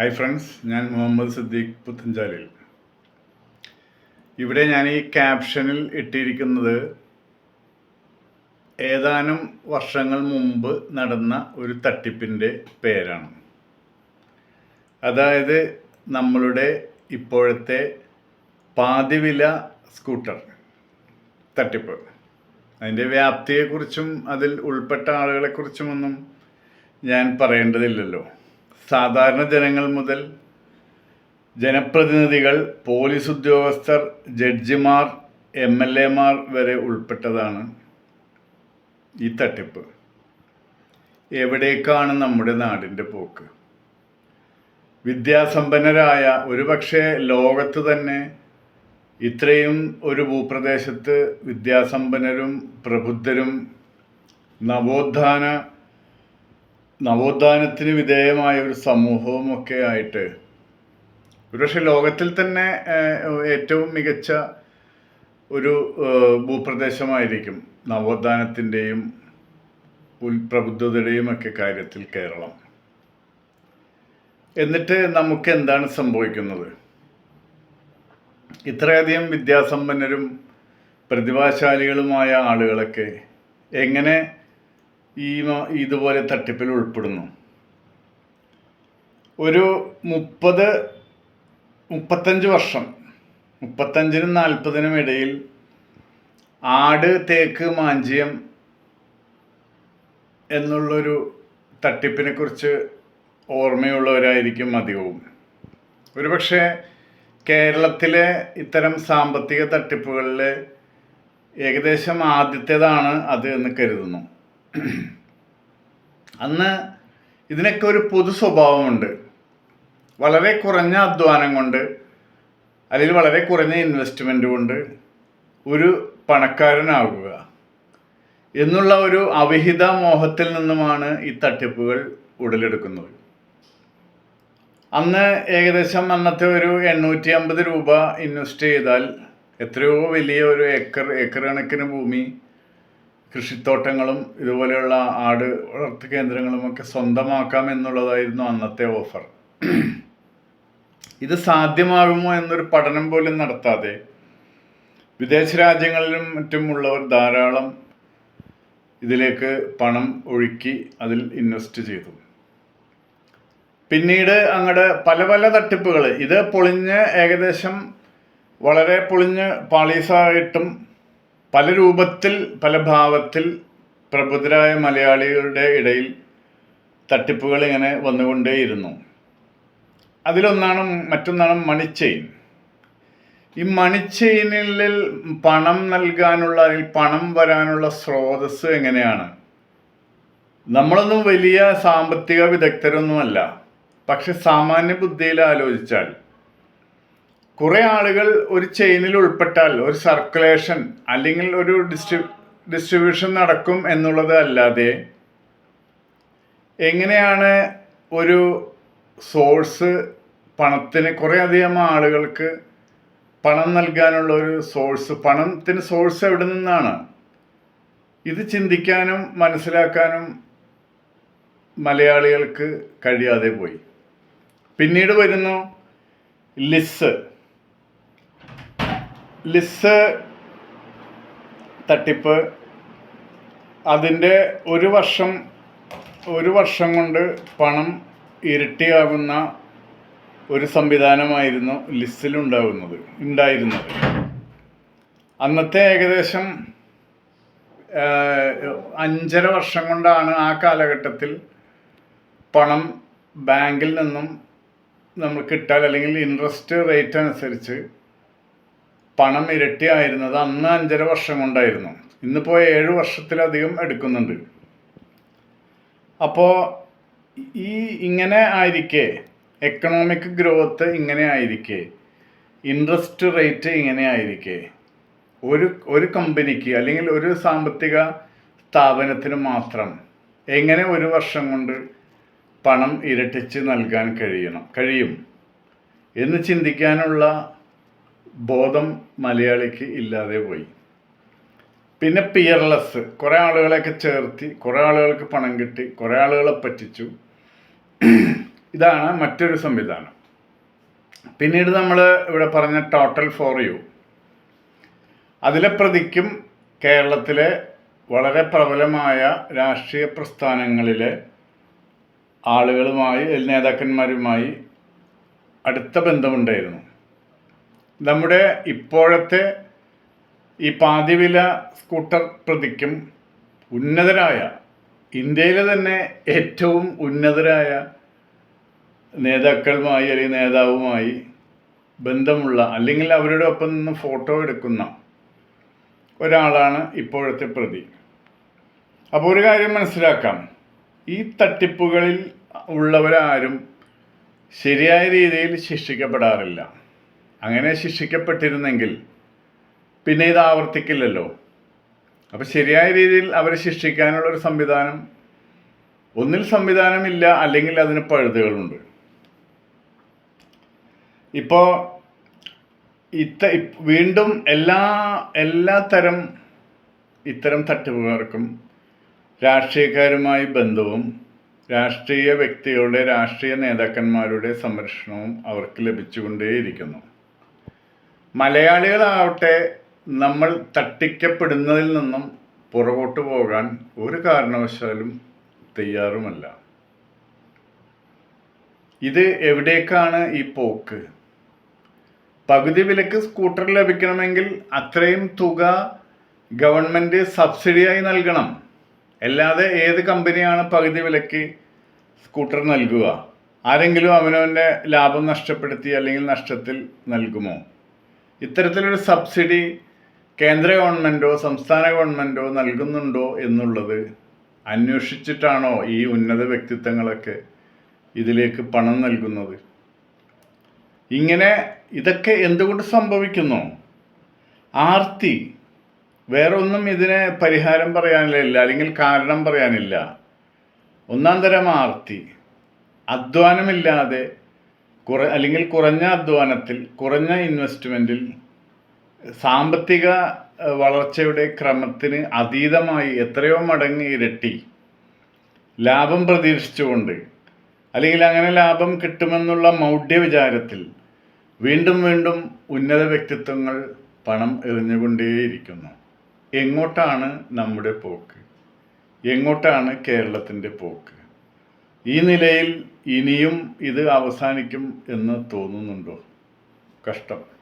Hi friends ഞാൻ മുഹമ്മദ് സിദ്ദീഖ് പുത്തഞ്ചാലിൽ. ഇവിടെ ഞാൻ ഈ ക്യാപ്ഷനിൽ ഇട്ടിരിക്കുന്നത് ഏതാനും വർഷങ്ങൾ മുമ്പ് നടന്ന ഒരു തട്ടിപ്പിന്റെ പേരാണ്. അതായത് നമ്മളുടെ ഇപ്പോഴത്തെ പാതിവില സ്കൂട്ടർ തട്ടിപ്പ്. അതിന്റെ വ്യാപ്തിയെക്കുറിച്ചും അതിൽ ഉൾപ്പെട്ട ആളുകളെക്കുറിച്ചുമൊന്നും ഞാൻ പറയേണ്ടതില്ലല്ലോ. സാധാരണ ജനങ്ങൾ മുതൽ ജനപ്രതിനിധികൾ പോലീസ് ഉദ്യോഗസ്ഥർ ജഡ്ജിമാർ എം എൽ എമാർ വരെ ഉൾപ്പെട്ടതാണ് ഈ തട്ടിപ്പ്. എവിടേക്കാണ് നമ്മുടെ നാടിന്റെ പോക്ക്? വിദ്യാസമ്പന്നരായ ഒരുപക്ഷെ ലോകത്ത് തന്നെ ഇത്രയും ഒരു ഭൂപ്രദേശത്ത് വിദ്യാസമ്പന്നരും പ്രബുദ്ധരും നവോത്ഥാന നവോത്ഥാനത്തിന് വിധേയമായ ഒരു സമൂഹവും ഒക്കെ ആയിട്ട് ഒരുപക്ഷെ ലോകത്തിൽ തന്നെ ഏറ്റവും മികച്ച ഒരു ഭൂപ്രദേശമായിരിക്കും നവോത്ഥാനത്തിന്റെയും ഉൽപ്രബുദ്ധതയുടെയും ഒക്കെ കാര്യത്തിൽ കേരളം. എന്നിട്ട് നമുക്ക് എന്താണ് സംഭവിക്കുന്നത്? ഇത്രയധികം വിദ്യാസമ്പന്നരും പ്രതിഭാശാലികളുമായ ആളുകളൊക്കെ എങ്ങനെ ഈ ഇതുപോലെ തട്ടിപ്പിൽ ഉൾപ്പെടുന്നു. ഒരു മുപ്പത് മുപ്പത്തഞ്ച് വർഷം മുപ്പത്തഞ്ചിനും നാൽപ്പതിനും ഇടയിൽ ആട് തേക്ക് മാഞ്ചിയം എന്നുള്ളൊരു തട്ടിപ്പിനെ കുറിച്ച് ഓർമ്മയുള്ളവരായിരിക്കും അധികവും. ഒരുപക്ഷെ കേരളത്തിലെ ഇത്തരം സാമ്പത്തിക തട്ടിപ്പുകളിലെ ഏകദേശം ആദ്യത്തേതാണ് അത് എന്ന് കരുതുന്നു. അന്ന് ഇതിനൊക്കെ ഒരു പൊതു സ്വഭാവമുണ്ട്. വളരെ കുറഞ്ഞ അധ്വാനം കൊണ്ട് അല്ലെങ്കിൽ വളരെ കുറഞ്ഞ ഇൻവെസ്റ്റ്മെന്റ് കൊണ്ട് ഒരു പണക്കാരനാകുക എന്നുള്ള ഒരു അവിഹിത മോഹത്തിൽ നിന്നുമാണ് ഈ തട്ടിപ്പുകൾ ഉടലെടുക്കുന്നത്. അന്ന് ഏകദേശം അന്നത്തെ ഒരു എണ്ണൂറ്റി അമ്പത് രൂപ ഇൻവെസ്റ്റ് ചെയ്താൽ എത്രയോ വലിയ ഒരു ഏക്കർ ഏക്കർ കണക്കിന് ഭൂമി കൃഷിത്തോട്ടങ്ങളും ഇതുപോലെയുള്ള ആട് വളർത്തു കേന്ദ്രങ്ങളും ഒക്കെ സ്വന്തമാക്കാം എന്നുള്ളതായിരുന്നു അന്നത്തെ ഓഫർ. ഇത് സാധ്യമാകുമോ എന്നൊരു പഠനം പോലും നടത്താതെ വിദേശ രാജ്യങ്ങളിലും മറ്റും ഉള്ളവർ ധാരാളം ഇതിലേക്ക് പണം ഒഴുക്കി അതിൽ ഇൻവെസ്റ്റ് ചെയ്തു. പിന്നീട് അങ്ങടെ പല പല തട്ടിപ്പുകൾ ഇത് പൊളിഞ്ഞ് ഏകദേശം വളരെ പൊളിഞ്ഞ് പാളീസായിട്ടും പല രൂപത്തിൽ പല ഭാവത്തിൽ പ്രബുദ്ധരായ മലയാളികളുടെ ഇടയിൽ തട്ടിപ്പുകൾ ഇങ്ങനെ വന്നുകൊണ്ടേയിരുന്നു. അതിലൊന്നാണ് മറ്റൊന്നാണ് മണിച്ചെയിൻ ഈ മണിച്ചെയിനിൽ പണം നൽകാനുള്ള അല്ലെങ്കിൽ പണം വരാനുള്ള സ്രോതസ് എങ്ങനെയാണ്? നമ്മളൊന്നും വലിയ സാമ്പത്തിക വിദഗ്ധരൊന്നുമല്ല. പക്ഷെ സാമാന്യ ബുദ്ധിയിൽ ആലോചിച്ചാൽ കുറേ ആളുകൾ ഒരു ചെയിനിൽ ഉൾപ്പെട്ടാൽ ഒരു സർക്കുലേഷൻ അല്ലെങ്കിൽ ഒരു ഡിസ്ട്രി ഡിസ്ട്രിബ്യൂഷൻ നടക്കും എന്നുള്ളത് അല്ലാതെ എങ്ങനെയാണ് ഒരു സോഴ്സ് പണത്തിന് കുറേ അധികം ആളുകൾക്ക് പണം നൽകാനുള്ള ഒരു സോഴ്സ് പണത്തിന് സോഴ്സ് എവിടെ നിന്നാണ്? ഇത് ചിന്തിക്കാനും മനസ്സിലാക്കാനും മലയാളികൾക്ക് കഴിയാതെ പോയി. പിന്നീട് വരുന്നു ലിസ്. ലിസ് തട്ടിപ്പ്. അതിന്റെ ഒരു വർഷം ഒരു വർഷം കൊണ്ട് പണം ഇരട്ടിയാകുന്ന ഒരു സംവിധാനമായിരുന്നു ലിസ്റ്റിലുണ്ടാകുന്നത് ഉണ്ടായിരുന്നത്. അന്നത്തെ ഏകദേശം അഞ്ചര വർഷം കൊണ്ടാണ് ആ കാലഘട്ടത്തിൽ പണം ബാങ്കിൽ നിന്നും നമ്മൾ കിട്ടാൻ അല്ലെങ്കിൽ ഇൻട്രസ്റ്റ് റേറ്റ് അനുസരിച്ച് പണം ഇരട്ടിയായിരുന്നത് അന്ന് അഞ്ചര വർഷം കൊണ്ടായിരുന്നു. ഇന്നിപ്പോൾ ഏഴ് വർഷത്തിലധികം എടുക്കുന്നുണ്ട്. അപ്പോൾ ഈ ഇങ്ങനെ ആയിരിക്കെ എക്കണോമിക് ഗ്രോത്ത് ഇങ്ങനെ ആയിരിക്കെ ഇൻട്രസ്റ്റ് റേറ്റ് ഇങ്ങനെ ആയിരിക്കെ ഒരു ഒരു കമ്പനിക്ക് അല്ലെങ്കിൽ ഒരു സാമ്പത്തിക സ്ഥാപനത്തിന് മാത്രം എങ്ങനെ ഒരു വർഷം കൊണ്ട് പണം ഇരട്ടിച്ച് നൽകാൻ കഴിയണം കഴിയും എന്ന് ചിന്തിക്കാനുള്ള ബോധം മലയാളിക്ക് ഇല്ലാതെ പോയി. പിന്നെ പിയർലെസ്. കുറേ ആളുകളെയൊക്കെ ചേർത്തി കുറേ ആളുകൾക്ക് പണം കിട്ടി കുറേ ആളുകളെ പറ്റിച്ചു. ഇതാണ് മറ്റൊരു സംവിധാനം. പിന്നീട് നമ്മൾ ഇവിടെ പറഞ്ഞ ടോട്ടൽ ഫോർ യു അതിലെ പ്രതിക്കും കേരളത്തിലെ വളരെ പ്രബലമായ രാഷ്ട്രീയ പ്രസ്ഥാനങ്ങളിലെ ആളുകളുമായി നേതാക്കന്മാരുമായി അടുത്ത ബന്ധമുണ്ടായിരുന്നു. നമ്മുടെ ഇപ്പോഴത്തെ ഈ പാതിവില സ്കൂട്ടർ പ്രതിക്കും ഉന്നതരായ ഇന്ത്യയിലെ തന്നെ ഏറ്റവും ഉന്നതരായ നേതാക്കളുമായി അല്ലെങ്കിൽ നേതാവുമായി ബന്ധമുള്ള അല്ലെങ്കിൽ അവരുടെ ഒപ്പം നിന്ന് ഫോട്ടോ എടുക്കുന്ന ഒരാളാണ് ഇപ്പോഴത്തെ പ്രതി. അപ്പോൾ ഒരു കാര്യം മനസ്സിലാക്കാം. ഈ തട്ടിപ്പുകളിൽ ഉള്ളവരാരും ശരിയായ രീതിയിൽ ശിക്ഷിക്കപ്പെടാറില്ല. അങ്ങനെ ശിക്ഷിക്കപ്പെട്ടിരുന്നെങ്കിൽ പിന്നെ ഇത് ആവർത്തിക്കില്ലല്ലോ. അപ്പോൾ ശരിയായ രീതിയിൽ അവരെ ശിക്ഷിക്കാനുള്ള ഒരു സംവിധാനം ഒന്നിൽ സംവിധാനമില്ല അല്ലെങ്കിൽ അതിന് പഴുതുകളുണ്ട്. ഇപ്പോൾ ഇത്ത വീണ്ടും എല്ലാ എല്ലാ തരം ഇത്തരം തട്ടിപ്പുകാർക്കും രാഷ്ട്രീയക്കാരുമായി ബന്ധവും രാഷ്ട്രീയ വ്യക്തികളുടെ രാഷ്ട്രീയ നേതാക്കന്മാരുടെ സംരക്ഷണവും അവർക്ക് ലഭിച്ചുകൊണ്ടേയിരിക്കുന്നു. മലയാളികളാവട്ടെ നമ്മൾ തട്ടിക്കപ്പെടുന്നതിൽ നിന്നും പുറകോട്ട് പോകാൻ ഒരു കാരണവശാലും തയ്യാറുമല്ല. ഇത് എവിടേക്കാണ് ഈ പോക്ക്? പകുതി വിലക്ക് സ്കൂട്ടർ ലഭിക്കണമെങ്കിൽ അത്രയും തുക ഗവൺമെന്റ് സബ്സിഡിയായി നൽകണം. അല്ലാതെ ഏത് കമ്പനിയാണ് പകുതി വിലക്ക് സ്കൂട്ടർ നൽകുക? ആരെങ്കിലും അവനവന്റെ ലാഭം നഷ്ടപ്പെടുത്തി അല്ലെങ്കിൽ നഷ്ടത്തിൽ നൽകുമോ? ഇത്തരത്തിലൊരു സബ്സിഡി കേന്ദ്ര ഗവൺമെന്റോ സംസ്ഥാന ഗവൺമെന്റോ നൽകുന്നുണ്ടോ എന്നുള്ളത് അന്വേഷിച്ചിട്ടാണോ ഈ ഉന്നത വ്യക്തിത്വങ്ങളൊക്കെ ഇതിലേക്ക് പണം നൽകുന്നത്? ഇങ്ങനെ ഇതൊക്കെ എന്തുകൊണ്ട് സംഭവിക്കുന്നു? ആർത്തി വേറൊന്നും ഇതിന് പരിഹാരം പറയാനില്ല അല്ലെങ്കിൽ കാരണം പറയാനില്ല. ഒന്നാം തരം ആർത്തി അധ്വാനമില്ലാതെ കുറ അല്ലെങ്കിൽ കുറഞ്ഞ അധ്വാനത്തിൽ കുറഞ്ഞ ഇൻവെസ്റ്റ്മെന്റിൽ സാമ്പത്തിക വളർച്ചയുടെ ക്രമത്തിന് അതീതമായി എത്രയോ മടങ്ങ് ഇരട്ടി. ലാഭം പ്രതീക്ഷിച്ചുകൊണ്ട് അല്ലെങ്കിൽ അങ്ങനെ ലാഭം കിട്ടുമെന്നുള്ള മൗഢ്യ വിചാരത്തിൽ വീണ്ടും വീണ്ടും ഉന്നത വ്യക്തിത്വങ്ങൾ പണം എറിഞ്ഞുകൊണ്ടേയിരിക്കുന്നു. എങ്ങോട്ടാണ് നമ്മുടെ പോക്ക്? എങ്ങോട്ടാണ് കേരളത്തിന്റെ പോക്ക്? ഈ നിലയിൽ ഇനിയും ഇത് അവസാനിക്കും എന്ന് തോന്നുന്നുണ്ടോ? കഷ്ടം.